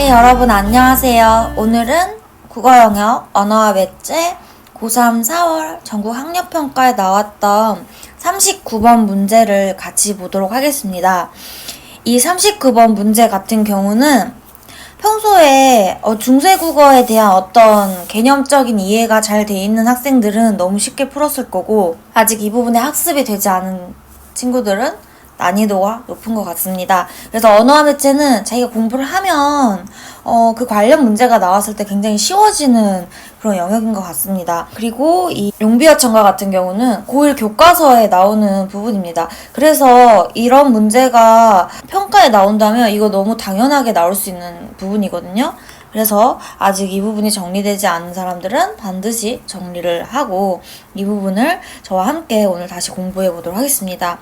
네, 여러분 안녕하세요. 오늘은 국어 영역 언어와 매체 고3 4월 전국 학력 평가에 나왔던 39번 문제를 같이 보도록 하겠습니다. 이 39번 문제 같은 경우는 평소에 어, 중세국어에 대한 어떤 개념적인 이해가 잘 돼 있는 학생들은 너무 쉽게 풀었을 거고 아직 이 부분에 학습이 되지 않은 친구들은 난이도가 높은 것 같습니다. 그래서 언어와 매체는 자기가 공부를 하면 어, 그 관련 문제가 나왔을 때 굉장히 쉬워지는 그런 영역인 것 같습니다. 그리고 이 용비어천가 같은 경우는 고1 교과서에 나오는 부분입니다. 그래서 이런 문제가 평가에 나온다면 이거 너무 당연하게 나올 수 있는 부분이거든요. 그래서 아직 이 부분이 정리되지 않은 사람들은 반드시 정리를 하고 이 부분을 저와 함께 오늘 다시 공부해 보도록 하겠습니다.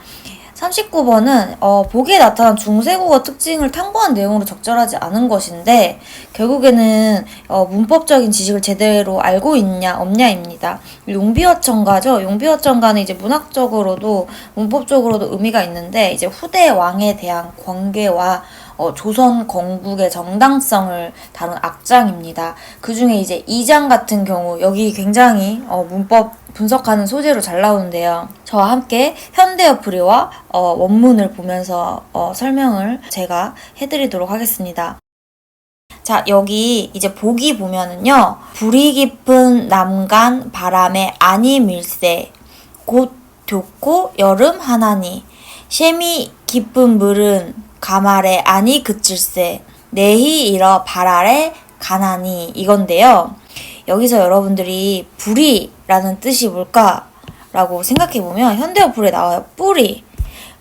39번은 어, 보기에 나타난 중세국어 특징을 탐구한 내용으로 적절하지 않은 것인데 결국에는 어, 문법적인 지식을 제대로 알고 있냐 없냐입니다. 용비어천가죠. 용비어천가는 이제 문학적으로도 문법적으로도 의미가 있는데 이제 후대 왕에 대한 관계와 어, 조선 건국의 정당성을 다룬 악장입니다. 그 중에 이제 2장 같은 경우 여기 굉장히 어, 문법 분석하는 소재로 잘 나오는데요. 저와 함께 현대어프리와 어, 원문을 보면서 어, 설명을 제가 해드리도록 하겠습니다. 자, 여기 이제 보기 보면은요. 불이 깊은 남간 바람에 아니 밀세 곧 좋고 여름 하나니 셈이 깊은 물은 가말에 아니 그칠세 내히 일어 발 아래 가나니 이건데요. 여기서 여러분들이 불이라는 뜻이 뭘까라고 생각해 보면 현대어 불에 나와요. 뿌리.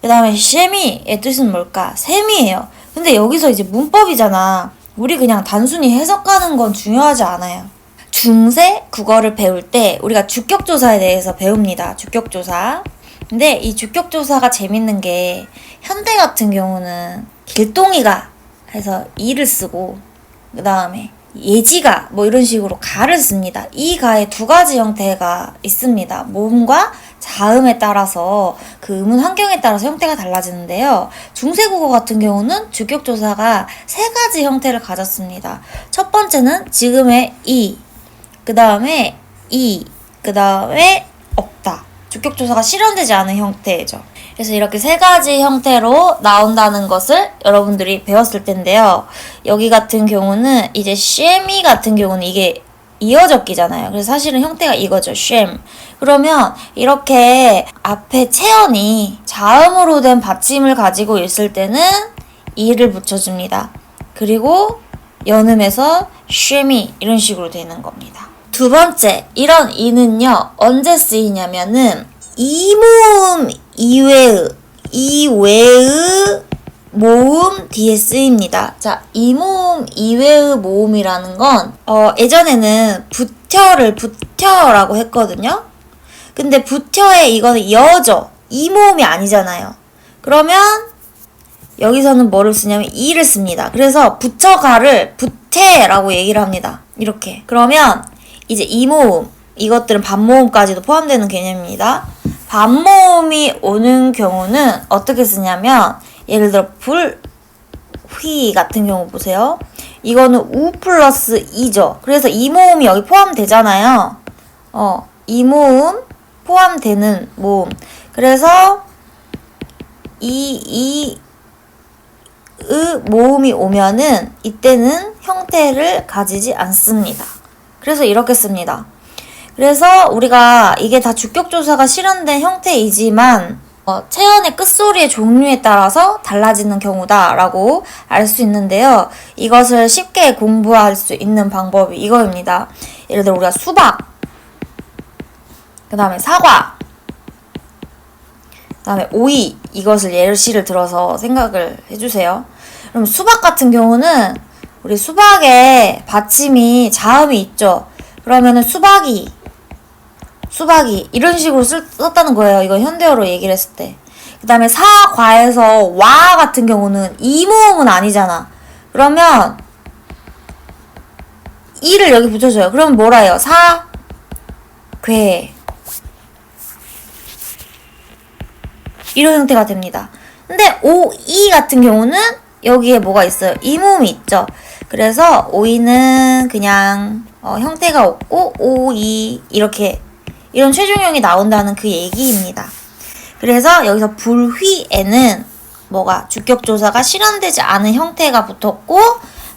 그 다음에 셈이의 뜻은 뭘까? 셈이에요. 근데 여기서 이제 문법이잖아. 우리 그냥 단순히 해석하는 건 중요하지 않아요. 중세 국어를 배울 때 우리가 주격조사에 대해서 배웁니다. 주격조사. 근데 이 주격조사가 재밌는 게 현대 같은 경우는 길동이가 해서 이를 쓰고 그 다음에 예지가 뭐 이런 식으로 가를 씁니다. 이 가에 두 가지 형태가 있습니다. 모음과 자음에 따라서 그 음운 환경에 따라서 형태가 달라지는데요. 중세국어 같은 경우는 주격조사가 세 가지 형태를 가졌습니다. 첫 번째는 지금의 이, 그 다음에 이, 그 다음에 없다. 주격조사가 실현되지 않은 형태죠. 그래서 이렇게 세 가지 형태로 나온다는 것을 여러분들이 배웠을 텐데요. 여기 같은 경우는 이제 쉐미 같은 경우는 이게 이어적기잖아요. 그래서 사실은 형태가 이거죠. 쉐 그러면 이렇게 앞에 체언이 자음으로 된 받침을 가지고 있을 때는 이를 붙여줍니다. 그리고 연음에서 쉐미 이런 식으로 되는 겁니다. 두 번째, 이런 이는요, 언제 쓰이냐면은 이모음 이외의, 이외의 모음 뒤에 쓰입니다. 자, 이 모음 이외의 모음이라는 건, 어, 예전에는 부텨를 부텨라고 했거든요? 근데 부텨에 이거는 이어져. 이 모음이 아니잖아요. 그러면, 여기서는 뭐를 쓰냐면 이를 씁니다. 그래서 부처가를 부태라고 얘기를 합니다. 이렇게. 그러면 이제 이 모음 이것들은 반모음까지도 포함되는 개념입니다. 반모음이 오는 경우는 어떻게 쓰냐면 예를 들어 불, 휘 같은 경우 보세요. 이거는 우 플러스 이죠. 그래서 이 모음이 여기 포함되잖아요. 어, 이 모음 포함되는 모음. 그래서 이, 이, 으 모음이 오면은 이때는 형태를 가지지 않습니다. 그래서 이렇게 씁니다. 그래서 우리가 이게 다 주격조사가 실현된 형태이지만 어, 체언의 끝소리의 종류에 따라서 달라지는 경우다라고 알 수 있는데요. 이것을 쉽게 공부할 수 있는 방법이 이거입니다. 예를 들어 우리가 수박, 그 다음에 사과, 그 다음에 오이 이것을 예시를 들어서 생각을 해주세요. 그럼 수박 같은 경우는 우리 수박에 받침이 자음이 있죠. 그러면은 수박이 수박이 이런 식으로 쓸, 썼다는 거예요. 이거 현대어로 얘기를 했을 때. 그 다음에 사과에서 와 같은 경우는 이 모음은 아니잖아. 그러면 이를 여기 붙여줘요. 그러면 뭐라 해요? 사, 괴. 이런 형태가 됩니다. 근데 오, 이 같은 경우는 여기에 뭐가 있어요? 이 모음이 있죠. 그래서 오이는 그냥 어, 형태가 없고 오이 이렇게 이런 최종형이 나온다는 그 얘기입니다. 그래서 여기서 불휘에는 뭐가 주격조사가 실현되지 않은 형태가 붙었고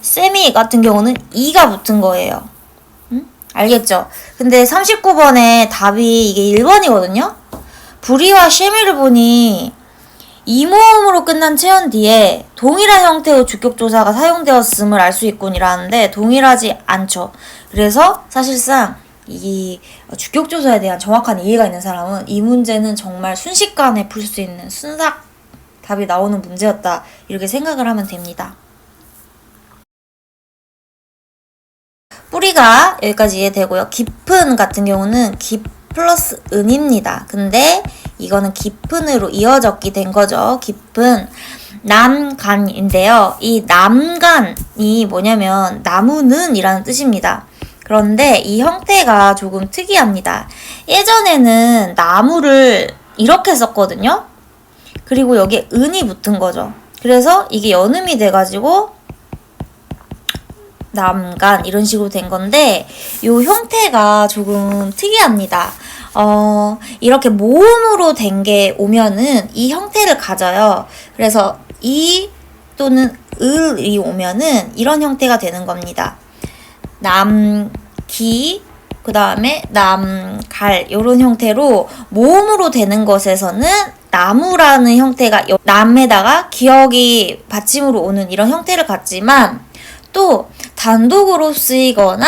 세미 같은 경우는 이가 붙은 거예요. 음? 알겠죠? 근데 39번에 답이 이게 1번이거든요? 불의와 쉐미를 보니 이모음으로 끝난 체언 뒤에 동일한 형태의 주격조사가 사용되었음을 알 수 있군이라는데 동일하지 않죠. 그래서 사실상 이 주격조사에 대한 정확한 이해가 있는 사람은 이 문제는 정말 순식간에 풀 수 있는 순삭 답이 나오는 문제였다. 이렇게 생각을 하면 됩니다. 뿌리가 여기까지 이해되고요. 깊은 같은 경우는 깊 플러스 은입니다. 근데 이거는 깊은으로 이어졌기 된 거죠. 깊은 남간인데요. 이 남간이 뭐냐면 나무는 이라는 뜻입니다. 그런데 이 형태가 조금 특이합니다. 예전에는 나무를 이렇게 썼거든요. 그리고 여기에 은이 붙은 거죠. 그래서 이게 연음이 돼가지고 남간 이런 식으로 된 건데 요 형태가 조금 특이합니다. 어, 이렇게 모음으로 된 게 오면은 이 형태를 가져요. 그래서 이 또는 을이 오면은 이런 형태가 되는 겁니다. 남 기 그 다음에 남 갈 이런 형태로 모음으로 되는 것에서는 나무라는 형태가 여- 남에다가 기억이 받침으로 오는 이런 형태를 갖지만 또 단독으로 쓰이거나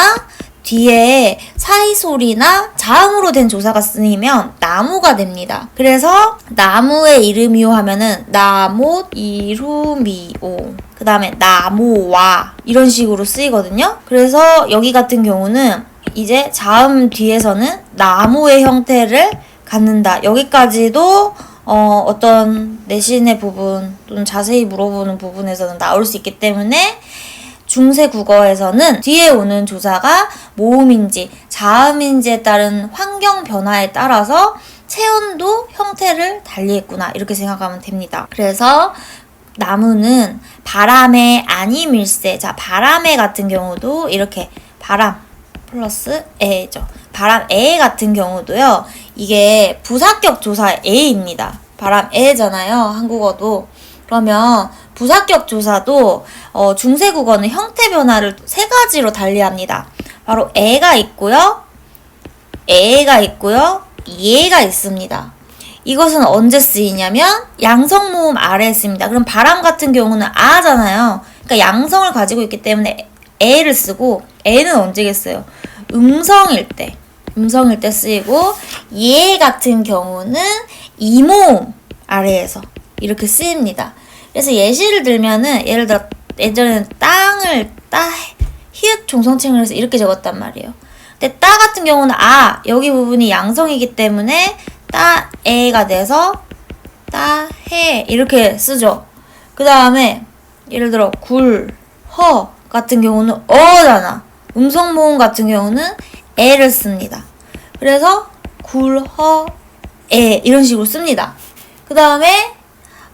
뒤에 사이소리나 자음으로 된 조사가 쓰이면 나무가 됩니다. 그래서 나무의 이름이요 하면은 나못 이루미오 그 다음에 나무와 이런 식으로 쓰이거든요. 그래서 여기 같은 경우는 이제 자음 뒤에서는 나무의 형태를 갖는다. 여기까지도 어, 어떤 내신의 부분 또는 자세히 물어보는 부분에서는 나올 수 있기 때문에 중세 국어에서는 뒤에 오는 조사가 모음인지 자음인지에 따른 환경 변화에 따라서 체온도 형태를 달리했구나 이렇게 생각하면 됩니다. 그래서 나무는 바람에 아니밀세 자 바람에 같은 경우도 이렇게 바람 플러스 에죠. 바람 에 같은 경우도요. 이게 부사격 조사 에입니다. 바람 에잖아요. 한국어도. 그러면 부사격 조사도 어, 중세 국어는 형태 변화를 세 가지로 달리합니다. 바로 에가 있고요. 에가 있고요. 예가 있습니다. 이것은 언제 쓰이냐면 양성 모음 아래에 씁니다. 그럼 바람 같은 경우는 아잖아요. 그러니까 양성을 가지고 있기 때문에 에를 쓰고 에는 언제겠어요? 음성일 때. 음성일 때 쓰이고 예 같은 경우는 이모음 아래에서 이렇게 쓰입니다. 그래서 예시를 들면은 예를 들어 예전에는 땅을 따 히읗 종성칭을 해서 이렇게 적었단 말이에요. 근데 따 같은 경우는 아 여기 부분이 양성이기 때문에 따 에가 돼서 따 해 이렇게 쓰죠. 그 다음에 예를 들어 굴, 허 같은 경우는 어잖아. 음성 모음 같은 경우는 에를 씁니다. 그래서 굴, 허, 에 이런 식으로 씁니다. 그 다음에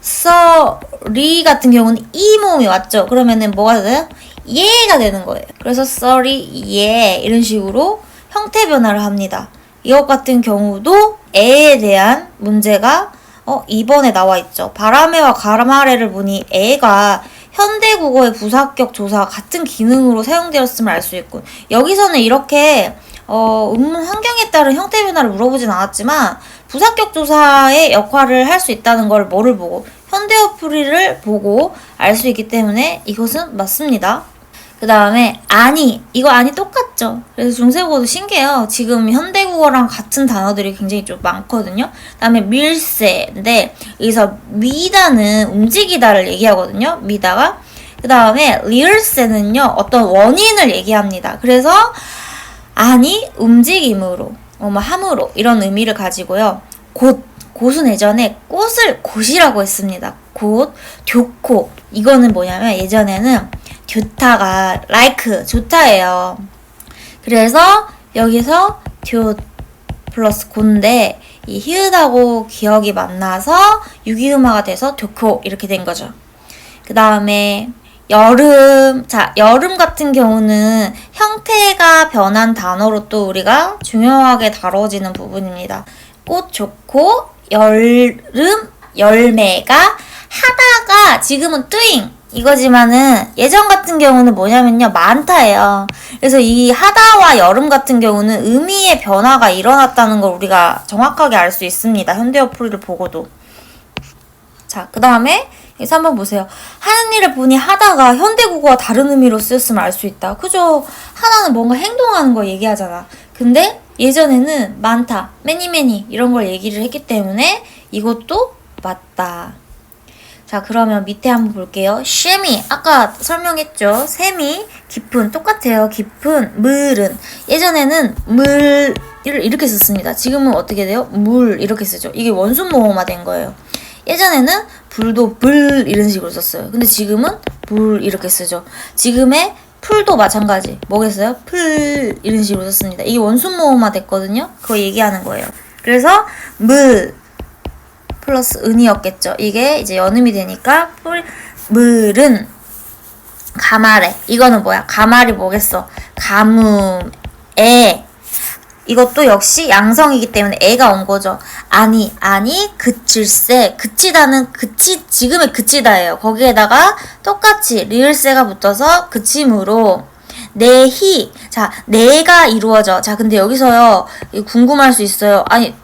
서, 리 같은 경우는 이 모음이 왔죠. 그러면은 뭐가 돼요? 예가 되는 거예요. 그래서 sorry, 예 이런 식으로 형태 변화를 합니다. 이것 같은 경우도 에에 대한 문제가 어, 2번에 나와 있죠. 바람에와 가마레를 보니 에가 현대 국어의 부사격 조사와 같은 기능으로 사용되었음을 알 수 있고 여기서는 이렇게 어, 음문 환경에 따른 형태 변화를 물어보진 않았지만 부사격 조사의 역할을 할 수 있다는 걸 뭐를 보고 현대어 풀이를 보고 알 수 있기 때문에 이것은 맞습니다. 그 다음에 아니 이거 아니 똑같죠. 그래서 중세국어도 신기해요. 지금 현대국어랑 같은 단어들이 굉장히 좀 많거든요. 그 다음에 밀세인데 여기서 미다는 움직이다를 얘기하거든요. 미다가 그 다음에 리얼세는요 어떤 원인을 얘기합니다. 그래서 아니 움직임으로 어머 함으로 이런 의미를 가지고요. 곧 곧은 예전에 꽃을 곧이라고 했습니다. 곧 교코 이거는 뭐냐면 예전에는 교타가 like 좋다예요. 그래서 여기서 교 플러스 곤데 이 히읗하고 기억이 만나서 유기음화가 돼서 교코 이렇게 된 거죠. 그 다음에 여름. 자, 여름 같은 경우는 형태가 변한 단어로 또 우리가 중요하게 다뤄지는 부분입니다. 꽃 좋고, 여름, 열매가 하다가 지금은 doing 이거지만은 예전 같은 경우는 뭐냐면요 많다예요. 그래서 이 하다와 여름 같은 경우는 의미의 변화가 일어났다는 걸 우리가 정확하게 알 수 있습니다. 현대어 풀이를 보고도. 자, 그 다음에 여기서 한번 보세요. 하는 일을 보니 하다가 현대국어와 다른 의미로 쓰였음을 알수 있다. 그죠? 하나는 뭔가 행동하는 거 얘기하잖아. 근데 예전에는 많다, 매니 매니 이런 걸 얘기를 했기 때문에 이것도 맞다. 자, 그러면 밑에 한번 볼게요. 쉐미. 아까 설명했죠. 샘이 깊은 똑같아요. 깊은 물은 예전에는 물을 이렇게 썼습니다. 지금은 어떻게 돼요? 물 이렇게 쓰죠. 이게 원순 모음화 된 거예요. 예전에는 불도 불 이런 식으로 썼어요. 근데 지금은 불 이렇게 쓰죠. 지금의 풀도 마찬가지. 뭐겠어요? 풀 이런 식으로 썼습니다. 이게 원순 모음화 됐거든요. 그거 얘기하는 거예요. 그래서 물 플러스 은이었겠죠. 이게 이제 연음이 되니까 풀 물은 가말에 이거는 뭐야? 가말이 뭐겠어? 가뭄에 이것도 역시 양성이기 때문에 애가 온 거죠. 아니, 아니, 그칠세. 그치다는 그치, 지금의 그치다예요. 거기에다가 똑같이 리을세가 붙어서 그침으로 내희. 자, 내가 이루어져. 자, 근데 여기서요, 궁금할 수 있어요. 아니,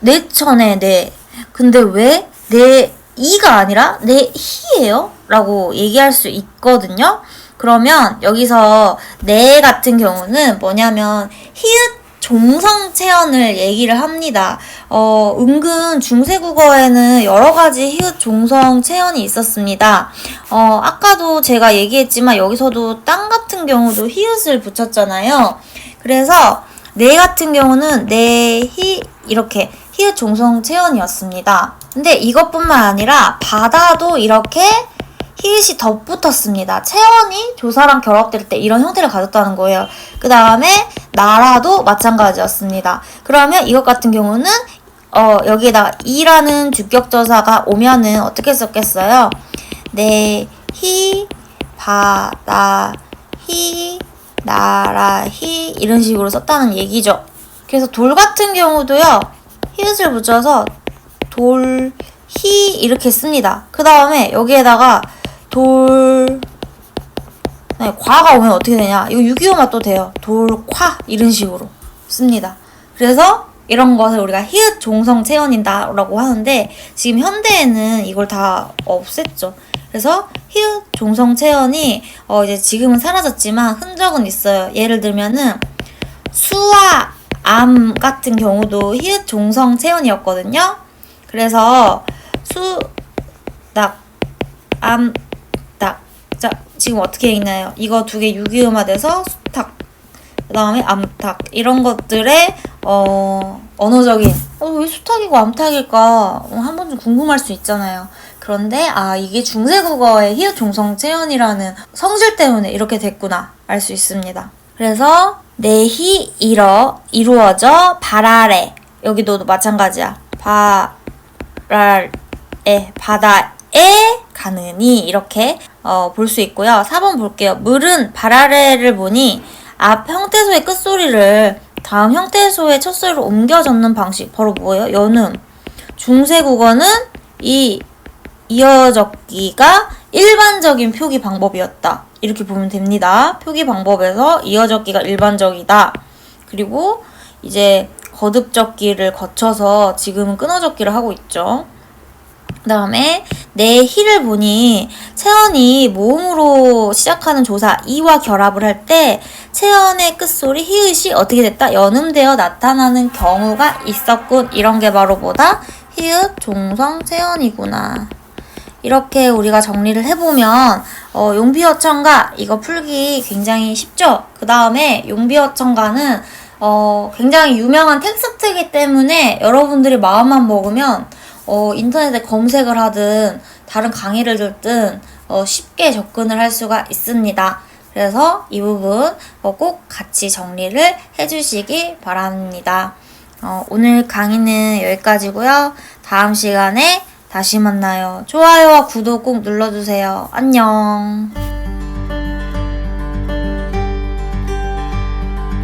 내천에 내. 근데 왜 내 이가 아니라 내 희예요? 라고 얘기할 수 있거든요. 그러면 여기서 내 같은 경우는 뭐냐면 히읗 종성 체언을 얘기를 합니다. 어, 은근 중세국어에는 여러 가지 히읗 종성 체언이 있었습니다. 어, 아까도 제가 얘기했지만 여기서도 땅 같은 경우도 히읗을 붙였잖아요. 그래서 내 같은 경우는 내, 히, 이렇게 히읗 종성 체언이었습니다. 근데 이것뿐만 아니라 바다도 이렇게 히읗이 덧붙었습니다. 체언이 조사랑 결합될 때 이런 형태를 가졌다는 거예요. 그 다음에 나라도 마찬가지였습니다. 그러면 이것 같은 경우는 어, 여기에다가 이라는 주격조사가 오면은 어떻게 썼겠어요? 네, 히, 바다, 히, 나라, 히 이런 식으로 썼다는 얘기죠. 그래서 돌 같은 경우도요. 히읗을 붙여서 돌, 히 이렇게 씁니다. 그 다음에 여기에다가 돌, 네, 과가 오면 어떻게 되냐? 이거 6.25 맛도 돼요. 돌 과 이런 식으로 씁니다. 그래서 이런 것을 우리가 히읗 종성 체언이다라고 하는데 지금 현대에는 이걸 다 없앴죠. 그래서 히읗 종성 체언이 어 이제 지금은 사라졌지만 흔적은 있어요. 예를 들면은 수와 암 같은 경우도 히읗 종성 체언이었거든요. 그래서 수, 낙, 암, 낙. 자, 지금 어떻게 읽나요? 이거 두 개 유기음화 돼서 수탁, 그 다음에 암탉. 이런 것들의, 어, 언어적인, 어, 왜 수탉이고 암탉일까? 어, 한 번쯤 궁금할 수 있잖아요. 그런데, 아, 이게 중세국어의 히읗 종성 체언이라는 성질 때문에 이렇게 됐구나. 알 수 있습니다. 그래서, 내히 이뤄, 이루어져, 발아래. 여기도 마찬가지야. 바랄, 에, 바다에 가느니. 이렇게, 어, 볼 수 있고요. 4번 볼게요. 물은 발아래를 보니 앞 형태소의 끝소리를 다음 형태소의 첫소리로 옮겨 적는 방식. 바로 뭐예요? 연음. 중세 국어는 이 이어적기가 일반적인 표기 방법이었다. 이렇게 보면 됩니다. 표기 방법에서 이어적기가 일반적이다. 그리고 이제 거듭적기를 거쳐서 지금은 끊어적기를 하고 있죠. 그 다음에 내 희를 보니 체언이 모음으로 시작하는 조사 이와 결합을 할때 체언의 끝소리 히읗이 어떻게 됐다? 연음되어 나타나는 경우가 있었군. 이런 게 바로 뭐다? 히읗 종성 체언이구나. 이렇게 우리가 정리를 해보면 어, 용비어천가 이거 풀기 굉장히 쉽죠. 그 다음에 용비어천가는 어, 굉장히 유명한 텍스트이기 때문에 여러분들이 마음만 먹으면 어, 인터넷에 검색을 하든 다른 강의를 듣든 어, 쉽게 접근을 할 수가 있습니다. 그래서 이 부분 어, 꼭 같이 정리를 해주시기 바랍니다. 어, 오늘 강의는 여기까지고요. 다음 시간에 다시 만나요. 좋아요와 구독 꼭 눌러주세요. 안녕.